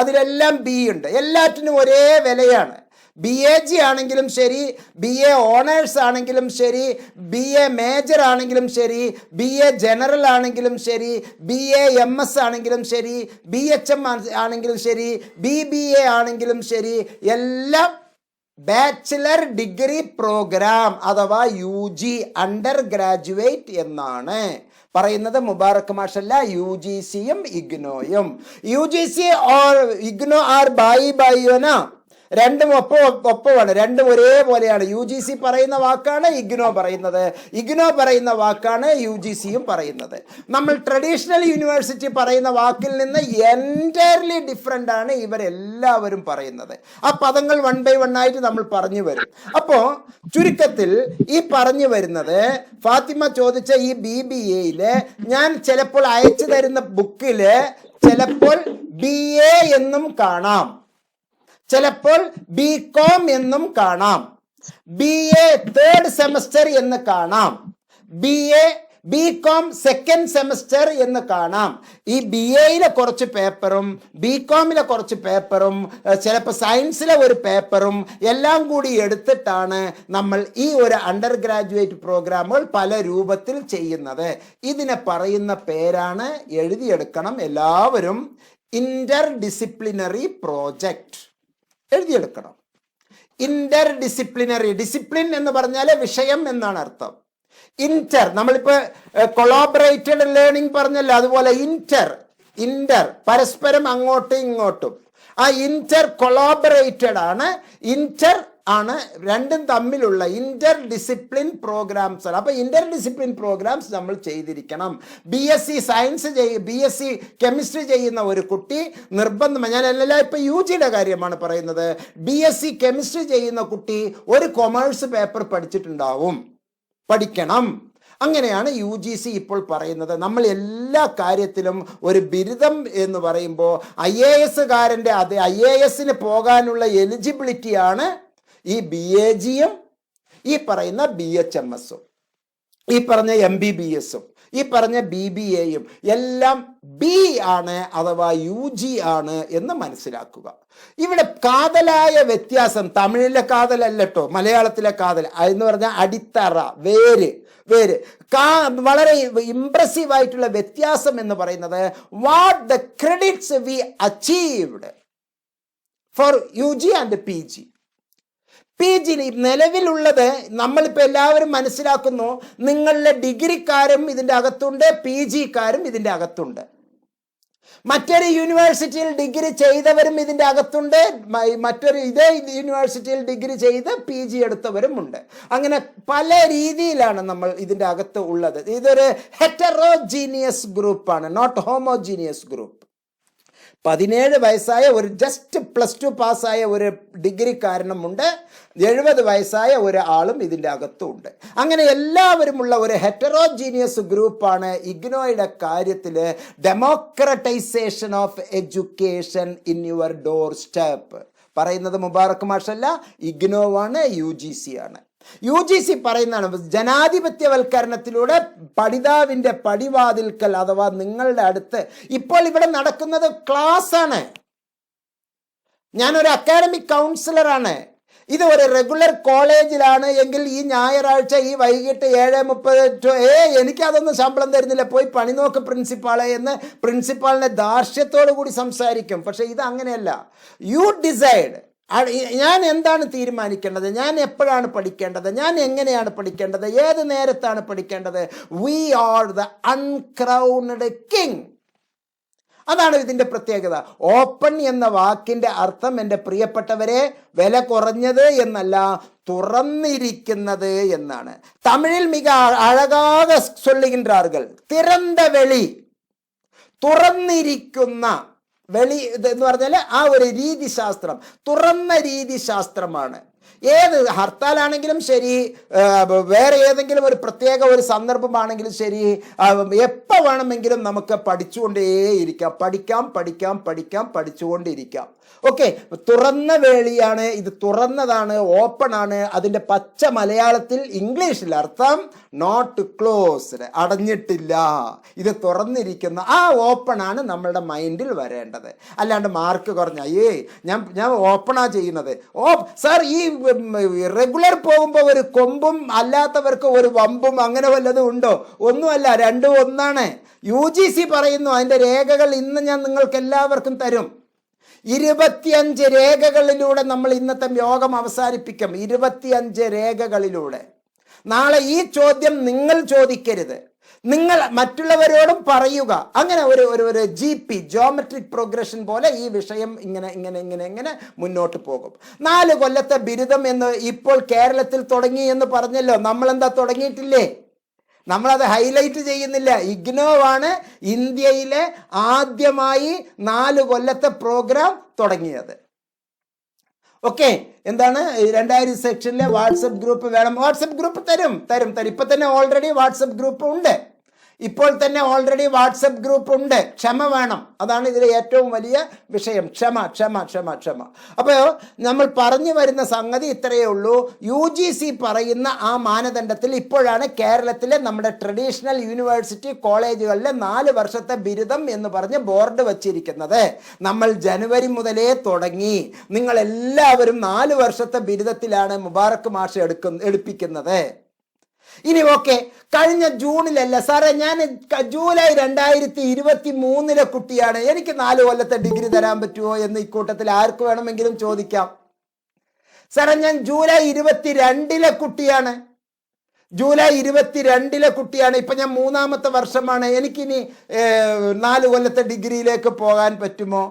അതിലെല്ലാം ബി ഉണ്ട് എല്ലാറ്റിനും ഒരേ വിലയാണ് ബി എ ജി ആണെങ്കിലും ശരി ബി എ ഓണേഴ്സ് ആണെങ്കിലും ശരി ബി എ മേജർ ആണെങ്കിലും ശരി ബി എ ജനറൽ ആണെങ്കിലും ശരി ബി എ എം എസ് ആണെങ്കിലും ശരി ബി എച്ച് എം ആണെങ്കിലും ശരി ബി ബി എ ആണെങ്കിലും ശരി എല്ലാം ബാച്ചിലർ ഡിഗ്രി പ്രോഗ്രാം അഥവാ യു ജി അണ്ടർ ഗ്രാജുവേറ്റ് എന്നാണ് പറയുന്നത് മുബാറക് മാഷല്ല യു ജി സിയും ഇഗ്നോയും U G C or IGNOU are ബായി ബായിയോന രണ്ടും ഒപ്പം ഒപ്പമാണ് രണ്ടും ഒരേപോലെയാണ് യു ജി സി പറയുന്ന വാക്കാണ് ഇഗ്നോ പറയുന്നത് ഇഗ്നോ പറയുന്ന വാക്കാണ് യു ജി സിയും പറയുന്നത് നമ്മൾ ട്രഡീഷണൽ യൂണിവേഴ്സിറ്റി പറയുന്ന വാക്കിൽ നിന്ന് എൻറ്റയർലി ഡിഫറെൻ്റ് ആണ് ഇവരെല്ലാവരും പറയുന്നത് ആ പദങ്ങൾ വൺ ബൈ വൺ ആയിട്ട് നമ്മൾ പറഞ്ഞു വരും അപ്പോൾ ചുരുക്കത്തിൽ ഈ പറഞ്ഞു വരുന്നത് ഫാത്തിമ ചോദിച്ച ഈ ബി ബി എയില് ഞാൻ ചിലപ്പോൾ അയച്ചു തരുന്ന ബുക്കില് ചിലപ്പോൾ ബി എ എന്നും കാണാം ചിലപ്പോൾ ബി കോം എന്നും കാണാം ബി എ തേർഡ് സെമസ്റ്റർ എന്ന് കാണാം B A B com second semester എന്ന് കാണാം ഈ ബി എയിലെ കുറച്ച് പേപ്പറും ബി കോമിലെ കുറച്ച് പേപ്പറും ചിലപ്പോൾ സയൻസിലെ ഒരു പേപ്പറും എല്ലാം കൂടി എടുത്തിട്ടാണ് നമ്മൾ ഈ ഒരു അണ്ടർ ഗ്രാജുവേറ്റ് പ്രോഗ്രാമുകൾ പല രൂപത്തിൽ ചെയ്യുന്നത് ഇതിനെ പറയുന്ന പേരാണ് എഴുതിയെടുക്കണം എല്ലാവരും ഇൻ്റർ ഡിസിപ്ലിനറി പ്രോജക്റ്റ് എഴുതിയെടുക്കണം ഇന്റർ ഡിസിപ്ലിനറി ഡിസിപ്ലിൻ എന്ന് പറഞ്ഞാൽ വിഷയം എന്നാണ് അർത്ഥം ഇന്റർ നമ്മളിപ്പോ കൊളോബറേറ്റഡ് ലേണിംഗ് പറഞ്ഞല്ലോ അതുപോലെ ഇന്റർ ഇന്റർ പരസ്പരം അങ്ങോട്ടും ഇങ്ങോട്ടും ആ ഇന്റർ കൊളോബറേറ്റഡ് ആണ് ഇന്റർ ആണ് രണ്ടും തമ്മിലുള്ള ഇന്റർ ഡിസിപ്ലിൻ പ്രോഗ്രാംസ് ആണ് അപ്പോൾ ഇന്റർ ഡിസിപ്ലിൻ പ്രോഗ്രാംസ് നമ്മൾ ചെയ്തിരിക്കണം ബി എസ് സി സയൻസ് ചെയ്യ ബി എസ് സി കെമിസ്ട്രി ചെയ്യുന്ന ഒരു കുട്ടി നിർബന്ധം ഞാൻ അല്ലല്ല ഇപ്പം യു ജിയുടെ കാര്യമാണ് പറയുന്നത് ബി എസ് സി കെമിസ്ട്രി ചെയ്യുന്ന കുട്ടി ഒരു കൊമേഴ്സ് പേപ്പർ പഠിച്ചിട്ടുണ്ടാവും പഠിക്കണം അങ്ങനെയാണ് യു ജി സി ഇപ്പോൾ പറയുന്നത് നമ്മൾ എല്ലാ കാര്യത്തിലും ഒരു ബിരുദം എന്ന് പറയുമ്പോൾ ഐ എ എസ്സുകാരൻ്റെ അത് ഐ എ എസിന് പോകാനുള്ള എലിജിബിലിറ്റിയാണ് ഈ ബി എ ജിയും ഈ പറയുന്ന ബി എച്ച് എം എസും ഈ പറഞ്ഞ എം ബി ബി എസും ഈ പറഞ്ഞ ബി ബി എയും എല്ലാം ബി ആണ് അഥവാ യു ജി ആണ് എന്ന് മനസ്സിലാക്കുക ഇവിടെ കാതലായ വ്യത്യാസം തമിഴിലെ കാതലല്ലോ മലയാളത്തിലെ കാതൽ എന്ന് പറഞ്ഞാൽ അടിത്തറ വേര് വേര് കാ വളരെ ഇംപ്രസീവ് ആയിട്ടുള്ള വ്യത്യാസം എന്ന് പറയുന്നത് what the credits we achieved for U G and P G P G നിലവിലുള്ളത് നമ്മളിപ്പോൾ എല്ലാവരും മനസ്സിലാക്കുന്നു നിങ്ങളുടെ ഡിഗ്രിക്കാരും ഇതിൻ്റെ അകത്തുണ്ട് പി ജിക്കാരും ഇതിൻ്റെ അകത്തുണ്ട് മറ്റൊരു യൂണിവേഴ്സിറ്റിയിൽ ഡിഗ്രി ചെയ്തവരും ഇതിൻ്റെ അകത്തുണ്ട് മറ്റൊരു ഇതേ യൂണിവേഴ്സിറ്റിയിൽ ഡിഗ്രി ചെയ്ത് പി ജി എടുത്തവരും ഉണ്ട് അങ്ങനെ പല രീതിയിലാണ് നമ്മൾ ഇതിൻ്റെ അകത്ത് ഉള്ളത് ഇതൊരു ഹെറ്ററോജീനിയസ് ഗ്രൂപ്പാണ് നോട്ട് ഹോമോജീനിയസ് ഗ്രൂപ്പ് പതിനേഴ് വയസ്സായ ഒരു ജസ്റ്റ് പ്ലസ് ടു പാസ്സായ ഒരു ഡിഗ്രിക്കാരനുമുണ്ട് എഴുപത് വയസ്സായ ഒരാളും ഇതിൻ്റെ ഉണ്ട് അങ്ങനെ എല്ലാവരുമുള്ള ഒരു ഹെറ്ററോജീനിയസ് ഗ്രൂപ്പാണ് ഇഗ്നോയുടെ കാര്യത്തിൽ democratisation of education in your doorstep പറയുന്നത് മുബാറക് മാഷല്ല ഇഗ്നോവാണ് യു ജി സി ആണ് യു ജി സി പറയുന്നതാണ് ജനാധിപത്യവൽക്കരണത്തിലൂടെ പഠിതാവിൻ്റെ പടിവാതിൽക്കൽ അഥവാ നിങ്ങളുടെ അടുത്ത് ഇപ്പോൾ ഇവിടെ നടക്കുന്നത് ക്ലാസ് ആണ് ഞാനൊരു അക്കാഡമിക് കൗൺസിലറാണ് ഇത് ഒരു റെഗുലർ കോളേജിലാണ് എങ്കിൽ ഈ ഞായറാഴ്ച ഈ വൈകിട്ട് ഏഴ് മുപ്പത് ടു ഏ എനിക്കതൊന്നും ശമ്പളം തരുന്നില്ല പോയി പണി നോക്ക് പ്രിൻസിപ്പാളെ എന്ന് പ്രിൻസിപ്പാളിനെ ദാർഷ്ട്യത്തോടു കൂടി സംസാരിക്കും പക്ഷേ ഇത് അങ്ങനെയല്ല യു ഡിസൈഡ് ഞാൻ എന്താണ് തീരുമാനിക്കേണ്ടത് ഞാൻ എപ്പോഴാണ് പഠിക്കേണ്ടത് ഞാൻ എങ്ങനെയാണ് പഠിക്കേണ്ടത് ഏത് നേരത്താണ് പഠിക്കേണ്ടത് we are the uncrowned king അതാണ് ഇതിൻ്റെ പ്രത്യേകത ഓപ്പൺ എന്ന വാക്കിൻ്റെ അർത്ഥം എൻ്റെ പ്രിയപ്പെട്ടവരെ വില കുറഞ്ഞത് എന്നല്ല തുറന്നിരിക്കുന്നത് എന്നാണ് തമിഴിൽ മിക അഴകാക ചൊല്ലുകിൻറാറുകൾ തിറന്ത വെളി തുറന്നിരിക്കുന്ന വെളി എന്ന് പറഞ്ഞാൽ ആ ഒരു രീതിശാസ്ത്രം തുറന്ന രീതിശാസ്ത്രമാണ് ഏത് ഹർത്താലാണെങ്കിലും ശരി വേറെ ഏതെങ്കിലും ഒരു പ്രത്യേക ഒരു സന്ദർഭമാണെങ്കിലും ശരി എപ്പോൾ വേണമെങ്കിലും നമുക്ക് പഠിച്ചുകൊണ്ടേയിരിക്കാം പഠിക്കാം പഠിക്കാം പഠിക്കാം പഠിച്ചുകൊണ്ടിരിക്കാം ഓക്കെ തുറന്ന വേളിയാണ് ഇത് തുറന്നതാണ് ഓപ്പൺ ആണ് അതിൻ്റെ പച്ച മലയാളത്തിൽ ഇംഗ്ലീഷിൽ അർത്ഥം നോട്ട് ക്ലോസ്ഡ് അടഞ്ഞിട്ടില്ല ഇത് തുറന്നിരിക്കുന്ന ആ ഓപ്പൺ ആണ് നമ്മളുടെ മൈൻഡിൽ വരേണ്ടത് അല്ലാണ്ട് മാർക്ക് കുറഞ്ഞ അയ്യേ ഞാൻ ഞാൻ ഓപ്പണാ ചെയ്യുന്നത് ഓ സാർ ഈ റെഗുലർ പോകുമ്പോൾ ഒരു കൊമ്പും അല്ലാത്തവർക്ക് ഒരു വമ്പും അങ്ങനെ വല്ലതും ഉണ്ടോ ഒന്നുമല്ല രണ്ടും ഒന്നാണ് യു ജി സി പറയുന്നു അതിൻ്റെ രേഖകൾ ഇന്ന് ഞാൻ നിങ്ങൾക്ക് എല്ലാവർക്കും തരും ഇരുപത്തിയഞ്ച് രേഖകളിലൂടെ നമ്മൾ ഇന്നത്തെ യോഗം അവസാനിപ്പിക്കും ഇരുപത്തിയഞ്ച് രേഖകളിലൂടെ നാളെ ഈ ചോദ്യം നിങ്ങൾ ചോദിക്കരുത് നിങ്ങൾ മറ്റുള്ളവരോടും പറയുക അങ്ങനെ ഒരു ഒരു ഒരു ജി പി ജോമെട്രിക് പ്രോഗ്രഷൻ പോലെ ഈ വിഷയം ഇങ്ങനെ ഇങ്ങനെ ഇങ്ങനെ ഇങ്ങനെ മുന്നോട്ട് പോകും നാല് കൊല്ലത്തെ ബിരുദം എന്ന് ഇപ്പോൾ കേരളത്തിൽ തുടങ്ങി എന്ന് പറഞ്ഞല്ലോ നമ്മളെന്താ തുടങ്ങിയിട്ടില്ലേ നമ്മളത് ഹൈലൈറ്റ് ചെയ്യുന്നില്ല ഇഗ്നോവാണ് ഇന്ത്യയിലെ ആദ്യമായി നാല് കൊല്ലത്തെ പ്രോഗ്രാം തുടങ്ങിയത് ഓക്കെ എന്താണ് രണ്ടായിരം സെക്ഷനിലെ വാട്സപ്പ് ഗ്രൂപ്പ് വേണം വാട്സപ്പ് ഗ്രൂപ്പ് തരും തരും തരും ഇപ്പം തന്നെ ഓൾറെഡി വാട്സപ്പ് ഗ്രൂപ്പ് ഉണ്ട് ഇപ്പോൾ തന്നെ ഓൾറെഡി വാട്സപ്പ് ഗ്രൂപ്പ് ഉണ്ട് ക്ഷമ വേണം അതാണ് ഇതിലെ ഏറ്റവും വലിയ വിഷയം ക്ഷമ ക്ഷമ ക്ഷമ ക്ഷമ അപ്പോൾ നമ്മൾ പറഞ്ഞു വരുന്ന സംഗതി ഇത്രയേ ഉള്ളൂ യു ജി സി പറയുന്ന ആ മാനദണ്ഡത്തിൽ ഇപ്പോഴാണ് കേരളത്തിലെ നമ്മുടെ ട്രഡീഷണൽ യൂണിവേഴ്സിറ്റി കോളേജുകളിലെ നാല് വർഷത്തെ ബിരുദം എന്ന് പറഞ്ഞ് ബോർഡ് വച്ചിരിക്കുന്നത് നമ്മൾ ജനുവരി മുതലേ തുടങ്ങി നിങ്ങൾ എല്ലാവരും നാല് വർഷത്തെ ബിരുദത്തിലാണ് മുബാറക്ക് മാഷ് എടുക്കുന്ന എടുപ്പിക്കുന്നത് ഇനി ഓക്കെ കഴിഞ്ഞ ജൂണിലല്ല സാറേ ഞാൻ ജൂലൈ രണ്ടായിരത്തി ഇരുപത്തി മൂന്നിലെ കുട്ടിയാണ് എനിക്ക് നാല് കൊല്ലത്തെ ഡിഗ്രി തരാൻ പറ്റുമോ എന്ന് ഇക്കൂട്ടത്തിൽ ആർക്ക് വേണമെങ്കിലും ചോദിക്കാം സാറേ ഞാൻ ജൂലൈ ഇരുപത്തി രണ്ടിലെ കുട്ടിയാണ് ജൂലൈ ഇരുപത്തി രണ്ടിലെ കുട്ടിയാണ് ഇപ്പൊ ഞാൻ മൂന്നാമത്തെ വർഷമാണ് എനിക്കിനി നാല് കൊല്ലത്തെ ഡിഗ്രിയിലേക്ക് പോകാൻ പറ്റുമോ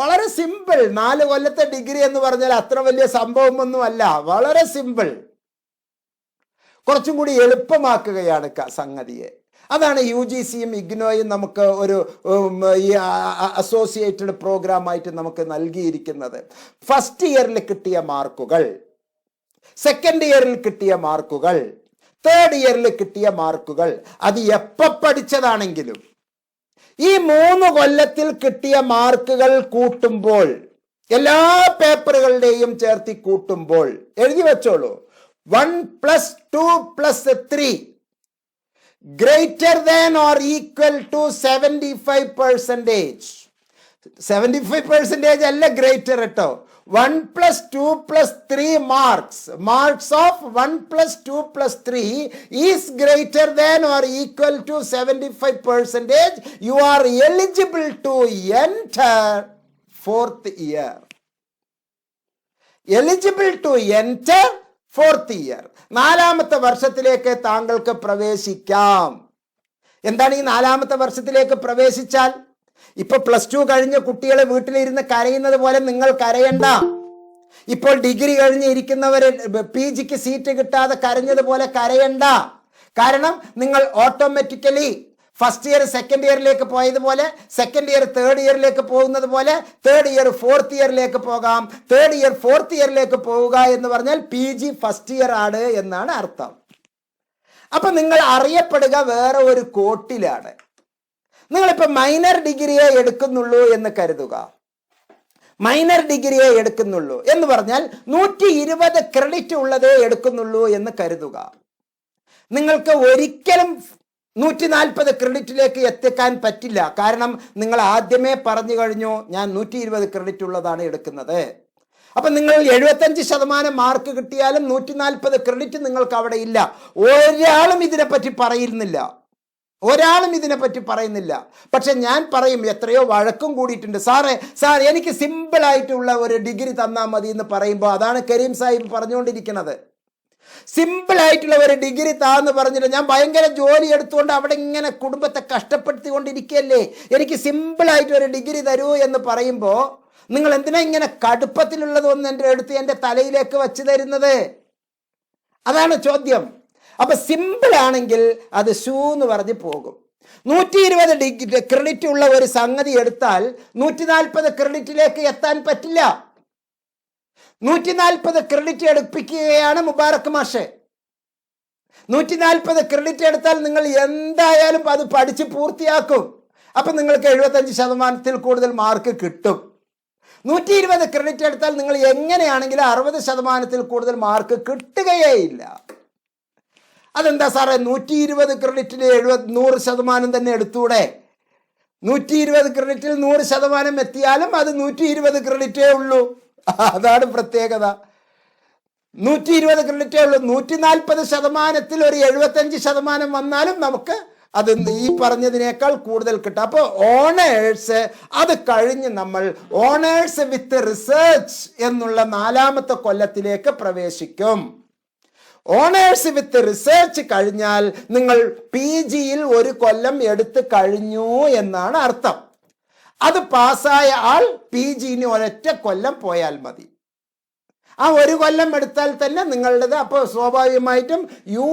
വളരെ സിമ്പിൾ നാല് കൊല്ലത്തെ ഡിഗ്രി എന്ന് പറഞ്ഞാൽ അത്ര വലിയ സംഭവമൊന്നുമല്ല വളരെ സിമ്പിൾ കുറച്ചും കൂടി എളുപ്പമാക്കുകയാണ് സംഗതിയെ അതാണ് യു ജി സിയും ഇഗ്നോയും നമുക്ക് ഒരു ഈ അസോസിയേറ്റഡ് പ്രോഗ്രാമായിട്ട് നമുക്ക് നൽകിയിരിക്കുന്നത് ഫസ്റ്റ് ഇയറിൽ കിട്ടിയ മാർക്കുകൾ സെക്കൻഡ് ഇയറിൽ കിട്ടിയ മാർക്കുകൾ തേർഡ് ഇയറിൽ കിട്ടിയ മാർക്കുകൾ അത് എപ്പ പഠിച്ചതാണെങ്കിലും ഈ മൂന്ന് കൊല്ലത്തിൽ കിട്ടിയ മാർക്കുകൾ കൂട്ടുമ്പോൾ എല്ലാ പേപ്പറുകളുടെയും ചേർത്തി കൂട്ടുമ്പോൾ എഴുതി വെച്ചോളൂ 1 plus 2 plus 3 greater than or equal to 75%. 75% alle greater at all. 1 plus 2 plus 3 marks of 1 plus 2 plus 3 is greater than or equal to 75%. You are eligible to enter 4th year. Eligible to enter fourth year നാലാമത്തെ വർഷത്തിലേക്ക് താങ്കൾക്ക് പ്രവേശിക്കാം എന്താണ് ഈ നാലാമത്തെ വർഷത്തിലേക്ക് പ്രവേശിച്ചാൽ ഇപ്പൊ പ്ലസ് ടു കഴിഞ്ഞ കുട്ടികളെ വീട്ടിലിരുന്ന് കരയുന്നത് പോലെ നിങ്ങൾ കരയണ്ട ഇപ്പോൾ ഡിഗ്രി കഴിഞ്ഞിരിക്കുന്നവര് പി ജിക്ക് സീറ്റ് കിട്ടാതെ കരഞ്ഞതുപോലെ കരയണ്ട കാരണം നിങ്ങൾ ഓട്ടോമാറ്റിക്കലി ഫസ്റ്റ് ഇയർ സെക്കൻഡ് ഇയറിലേക്ക് പോയതുപോലെ സെക്കൻഡ് ഇയർ തേർഡ് ഇയറിലേക്ക് പോകുന്നത് പോലെ തേർഡ് ഇയർ ഫോർത്ത് ഇയറിലേക്ക് പോകാം തേർഡ് ഇയർ ഫോർത്ത് ഇയറിലേക്ക് പോവുക എന്ന് പറഞ്ഞാൽ പി ജി ഫസ്റ്റ് ഇയർ ആണ് എന്നാണ് അർത്ഥം അപ്പൊ നിങ്ങൾ അറിയപ്പെടുക വേറെ ഒരു കോട്ടിലാണ് നിങ്ങളിപ്പോ മൈനർ ഡിഗ്രിയെ എടുക്കുന്നുള്ളൂ എന്ന് കരുതുക മൈനർ ഡിഗ്രിയെ എടുക്കുന്നുള്ളൂ എന്ന് പറഞ്ഞാൽ നൂറ്റി ഇരുപത് ക്രെഡിറ്റ് ഉള്ളതേ എടുക്കുന്നുള്ളൂ എന്ന് കരുതുക നിങ്ങൾക്ക് ഒരിക്കലും നൂറ്റി നാൽപ്പത് ക്രെഡിറ്റിലേക്ക് എത്തിക്കാൻ പറ്റില്ല കാരണം നിങ്ങൾ ആദ്യമേ പറഞ്ഞു കഴിഞ്ഞു ഞാൻ നൂറ്റി ഇരുപത് ക്രെഡിറ്റ് ഉള്ളതാണ് എടുക്കുന്നത് അപ്പം നിങ്ങൾ എഴുപത്തഞ്ച് ശതമാനം മാർക്ക് കിട്ടിയാലും നൂറ്റി നാൽപ്പത് ക്രെഡിറ്റ് നിങ്ങൾക്ക് അവിടെ ഇല്ല ഒരാളും ഇതിനെപ്പറ്റി പറയുന്നില്ല ഒരാളും ഇതിനെപ്പറ്റി പറയുന്നില്ല പക്ഷെ ഞാൻ പറയും എത്രയോ വഴക്കും കൂടിയിട്ടുണ്ട് സാറേ സാർ എനിക്ക് സിമ്പിളായിട്ടുള്ള ഒരു ഡിഗ്രി തന്നാൽ മതി എന്ന് പറയുമ്പോൾ അതാണ് കരീം സാഹിബ് പറഞ്ഞുകൊണ്ടിരിക്കുന്നത് സിമ്പിൾ ആയിട്ടുള്ള ഒരു ഡിഗ്രി താന്ന് പറഞ്ഞിട്ട് ഞാൻ ഭയങ്കര ജോലി എടുത്തുകൊണ്ട് അവിടെ ഇങ്ങനെ കുടുംബത്തെ കഷ്ടപ്പെടുത്തിക്കൊണ്ടിരിക്കുകയല്ലേ എനിക്ക് സിമ്പിൾ ആയിട്ട് ഒരു ഡിഗ്രി തരൂ എന്ന് പറയുമ്പോൾ നിങ്ങൾ എന്തിനാ ഇങ്ങനെ ഒന്ന് എൻ്റെ എടുത്ത് എൻ്റെ തലയിലേക്ക് വെച്ച് തരുന്നത് അതാണ് ചോദ്യം അപ്പൊ സിമ്പിൾ ആണെങ്കിൽ അത് ഷൂ എന്ന് പറഞ്ഞ് പോകും നൂറ്റി ഇരുപത് ഡിഗ്രി ക്രെഡിറ്റ് ഉള്ള ഒരു സംഗതി എടുത്താൽ നൂറ്റി നാൽപ്പത് ക്രെഡിറ്റിലേക്ക് എത്താൻ പറ്റില്ല നൂറ്റി നാൽപ്പത് ക്രെഡിറ്റ് എടുപ്പിക്കുകയാണ് മുബാറക് മാഷെ നൂറ്റി നാൽപ്പത് ക്രെഡിറ്റ് എടുത്താൽ നിങ്ങൾ എന്തായാലും അത് പഠിച്ച് പൂർത്തിയാക്കും അപ്പം നിങ്ങൾക്ക് എഴുപത്തഞ്ച് ശതമാനത്തിൽ കൂടുതൽ മാർക്ക് കിട്ടും നൂറ്റി ഇരുപത് ക്രെഡിറ്റ് എടുത്താൽ നിങ്ങൾ എങ്ങനെയാണെങ്കിലും അറുപത് ശതമാനത്തിൽ കൂടുതൽ മാർക്ക് കിട്ടുകയേ ഇല്ല അതെന്താ സാറേ നൂറ്റി ഇരുപത് ക്രെഡിറ്റിൽ എഴുപത് നൂറ് ശതമാനം തന്നെ എടുത്തൂടെ നൂറ്റി ഇരുപത് ക്രെഡിറ്റിൽ നൂറ് ശതമാനം എത്തിയാലും അത് നൂറ്റി ഇരുപത് ക്രെഡിറ്റേ ഉള്ളൂ അതാണ് പ്രത്യേകത നൂറ്റി ഇരുപത് ക്രെഡിറ്റേ ഉള്ളൂ നൂറ്റി നാൽപ്പത് ശതമാനത്തിൽ ഒരു എഴുപത്തഞ്ച് ശതമാനം വന്നാലും നമുക്ക് അത് ഈ പറഞ്ഞതിനേക്കാൾ കൂടുതൽ കിട്ടും അപ്പോൾ ഓണേഴ്സ് അത് കഴിഞ്ഞ് നമ്മൾ ഓണേഴ്സ് വിത്ത് റിസേർച്ച് എന്നുള്ള നാലാമത്തെ കൊല്ലത്തിലേക്ക് പ്രവേശിക്കും ഓണേഴ്സ് വിത്ത് റിസേർച്ച് കഴിഞ്ഞാൽ നിങ്ങൾ പി ജിയിൽ ഒരു കൊല്ലം എടുത്തു കഴിഞ്ഞു എന്നാണ് അർത്ഥം അത് പാസ്സായ ആൾ പി ജിന് ഒരൊറ്റ കൊല്ലം പോയാൽ മതി ആ ഒരു കൊല്ലം എടുത്താൽ തന്നെ നിങ്ങളുടേത് അപ്പോൾ സ്വാഭാവികമായിട്ടും U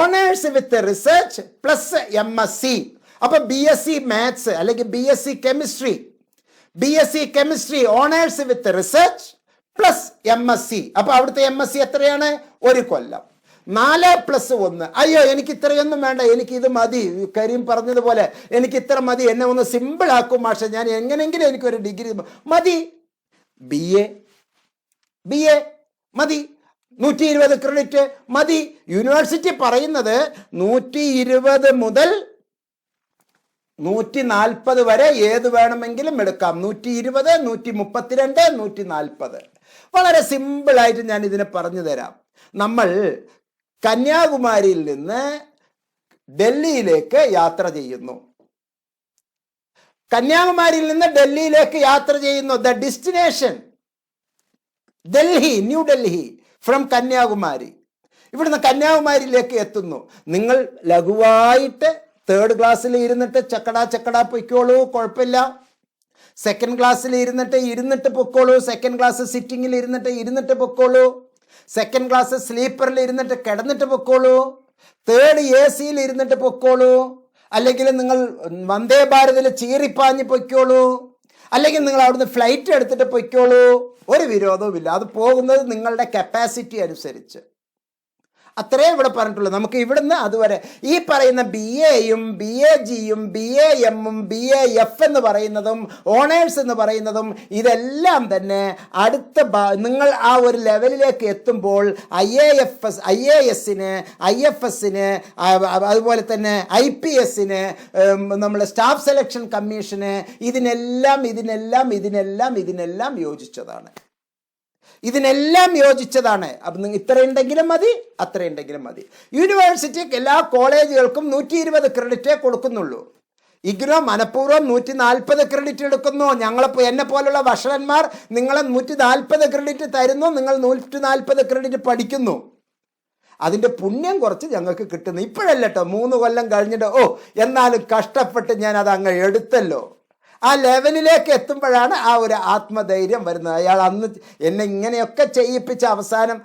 honours with research plus M S C അപ്പോൾ ബി എസ് സി മാത്സ് അല്ലെങ്കിൽ B S C chemistry B S C chemistry honours with research plus M S C അപ്പോൾ അവിടുത്തെ എം എസ് സി എത്രയാണ് ഒരു കൊല്ലം നാല് പ്ലസ് ഒന്ന് അയ്യോ എനിക്ക് ഇത്രയൊന്നും വേണ്ട എനിക്ക് ഇത് മതി കരീം പറഞ്ഞതുപോലെ എനിക്ക് ഇത്ര മതി എന്നെ ഒന്ന് സിമ്പിൾ ആക്കും മാഷെ ഞാൻ എങ്ങനെയെങ്കിലും എനിക്കൊരു ഡിഗ്രി മതി ബി എ ബി എ മതി നൂറ്റി ഇരുപത് ക്രെഡിറ്റ് മതി യൂണിവേഴ്സിറ്റി പറയുന്നത് നൂറ്റി ഇരുപത് മുതൽ നൂറ്റി നാൽപ്പത് വരെ ഏത് വേണമെങ്കിലും എടുക്കാം നൂറ്റി ഇരുപത് നൂറ്റി മുപ്പത്തിരണ്ട് നൂറ്റി നാൽപ്പത് വളരെ സിമ്പിളായിട്ട് ഞാൻ ഇതിനെ പറഞ്ഞു തരാം നമ്മൾ കന്യാകുമാരിയിൽ നിന്ന് ഡൽഹിയിലേക്ക് യാത്ര ചെയ്യുന്നു കന്യാകുമാരിയിൽ നിന്ന് ഡൽഹിയിലേക്ക് യാത്ര ചെയ്യുന്നു the destination Delhi New Delhi from Kanyakumari ഇവിടുന്ന് കന്യാകുമാരിയിലേക്ക് എത്തുന്നു നിങ്ങൾ ലഘുവായിട്ട് തേർഡ് ക്ലാസ്സിൽ ഇരുന്നിട്ട് ചക്കടാ ചക്കടാ പൊയ്ക്കോളൂ കുഴപ്പമില്ല സെക്കൻഡ് ക്ലാസ്സിൽ ഇരുന്നിട്ട് ഇരുന്നിട്ട് പൊക്കോളൂ സെക്കൻഡ് ക്ലാസ് സിറ്റിങ്ങിൽ ഇരുന്നിട്ട് ഇരുന്നിട്ട് പൊക്കോളൂ സെക്കൻഡ് ക്ലാസ് സ്ലീപ്പറിൽ ഇരുന്നിട്ട് കിടന്നിട്ട് പൊക്കോളൂ തേർഡ് എ സിയിൽ ഇരുന്നിട്ട് പൊക്കോളൂ അല്ലെങ്കിൽ നിങ്ങൾ വന്ദേ ഭാരതിൽ ചീറിപ്പാഞ്ഞ് പൊയ്ക്കോളൂ അല്ലെങ്കിൽ നിങ്ങൾ അവിടുന്ന് ഫ്ലൈറ്റ് എടുത്തിട്ട് പൊയ്ക്കോളൂ ഒരു വിരോധവുമില്ല അത് പോകുന്നത് നിങ്ങളുടെ കപ്പാസിറ്റി അനുസരിച്ച് അത്രേ ഇവിടെ പറഞ്ഞിട്ടുള്ളൂ നമുക്ക് ഇവിടുന്ന് അതുവരെ ഈ പറയുന്ന ബി എയും ബി എ ജിയും ബി എ എമ്മും ബി എ എഫ് എന്ന് പറയുന്നതും ഓണേഴ്സ് എന്ന് പറയുന്നതും ഇതെല്ലാം തന്നെ അടുത്ത നിങ്ങൾ ആ ഒരു ലെവലിലേക്ക് എത്തുമ്പോൾ I A F S I A എസിന് ഐ എഫ് എസിന് അതുപോലെ തന്നെ ഐ പി എസിന് നമ്മുടെ സ്റ്റാഫ് സെലക്ഷൻ കമ്മീഷന് ഇതിനെല്ലാം ഇതിനെല്ലാം ഇതിനെല്ലാം ഇതിനെല്ലാം യോജിച്ചതാണ് ഇതിനെല്ലാം യോജിച്ചതാണ് അപ്പം ഇത്രയുണ്ടെങ്കിലും മതി അത്രയുണ്ടെങ്കിലും മതി യൂണിവേഴ്സിറ്റി എല്ലാ കോളേജുകൾക്കും നൂറ്റി ഇരുപത് ക്രെഡിറ്റേ കൊടുക്കുന്നുള്ളൂ ഇഗ്നോ മനഃപൂർവ്വം നൂറ്റി നാൽപ്പത് ക്രെഡിറ്റ് എടുക്കുന്നു ഞങ്ങളെ എന്നെ പോലുള്ള വഷളന്മാർ നിങ്ങളെ നൂറ്റി നാൽപ്പത് ക്രെഡിറ്റ് തരുന്നു നിങ്ങൾ നൂറ്റി നാൽപ്പത് ക്രെഡിറ്റ് പഠിക്കുന്നു അതിൻ്റെ പുണ്യം കുറച്ച് ഞങ്ങൾക്ക് കിട്ടുന്നു ഇപ്പോഴല്ലോ മൂന്ന് കൊല്ലം കഴിഞ്ഞിട്ട് ഓ എന്നാലും കഷ്ടപ്പെട്ട് ഞാൻ അത് അങ്ങ് എടുത്തല്ലോ ആ ലെവലിലേക്ക് എത്തുമ്പോഴാണ് ആ ഒരു ആത്മധൈര്യം വരുന്നത് അയാൾ അന്ന് എന്നെ ഇങ്ങനെയൊക്കെ ചെയ്യിപ്പിച്ച അവസാനം